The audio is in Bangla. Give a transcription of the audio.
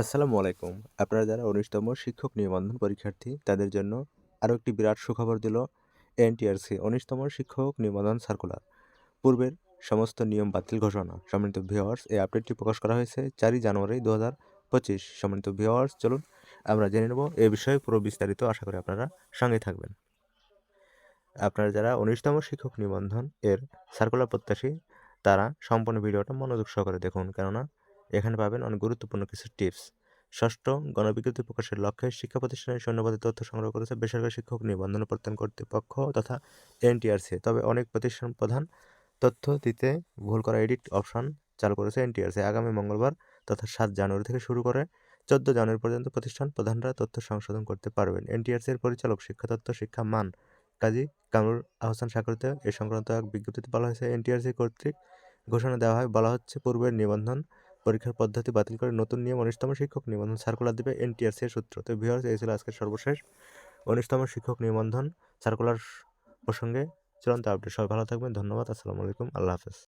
আসসালামু আলাইকুম। আপনারা যারা উনিশতম শিক্ষক নিবন্ধন পরীক্ষার্থী, তাদের জন্য আরও একটি বিরাট সুখবর দিল এনটিআরসি, উনিশতম শিক্ষক নিবন্ধন সার্কুলার। পূর্বের সমস্ত নিয়ম বাতিল ঘোষণা। সম্মানিত ভিওয়ার্স এই আপডেটটি প্রকাশ করা হয়েছে চারই জানুয়ারি দু হাজার পঁচিশ। সম্মানিত ভিওয়ার্স চলুন আমরা জেনে নেব এ বিষয়ে পুরো বিস্তারিত। আশা করি আপনারা সঙ্গে থাকবেন। আপনারা যারা উনিশতম শিক্ষক নিবন্ধন এর সার্কুলার প্রত্যাশী, তারা সম্পূর্ণ ভিডিওটা মনোযোগ সহকারে দেখুন। কেননা এখানে পাবেন অনেক গুরুত্বপূর্ণ কিছু টিপস। ষষ্ঠ, গণবিজ্ঞপ্তি প্রকাশের লক্ষ্যে শিক্ষা প্রতিষ্ঠানের সৈন্যবাদী তথ্য সংগ্রহ করেছে বেসরকারি শিক্ষক নিবন্ধন প্রত্যয়ন কর্তৃপক্ষ তথা এনটিআরসি। তবে অনেক প্রতিষ্ঠান প্রধান তথ্য দিতে ভুল করা এডিট অপশন চালু করেছে এনটিআরসি। আগামী মঙ্গলবার তথা সাত জানুয়ারি থেকে শুরু করে চোদ্দ জানুয়ারি পর্যন্ত প্রতিষ্ঠান প্রধানরা তথ্য সংশোধন করতে পারবেন। এনটিআরসি এর পরিচালক শিক্ষা তথ্য শিক্ষা মান কাজী কামরুল আহসান স্বাক্ষরিত এ সংক্রান্ত এক বিজ্ঞপ্তিতে বলা হয়েছে, এনটিআরসি কর্তৃক ঘোষণা দেওয়া হয়, বলা হচ্ছে পূর্বের নিবন্ধন পরীক্ষার পদ্ধতি বাতিল করে নতুন নিয়ম উনিশতম শিক্ষক নিবন্ধন সার্কুলার দেবে এনটিআরসি এর সূত্র। তো ভিউয়ার্স, এই ছিল আজকের সর্বশেষ উনিশতম শিক্ষক নিবন্ধন সার্কুলার প্রসঙ্গে চূড়ান্ত আপডেট। সবাই ভালো থাকবেন, ধন্যবাদ, আসসালামু আলাইকুম, আল্লাহ হাফেজ।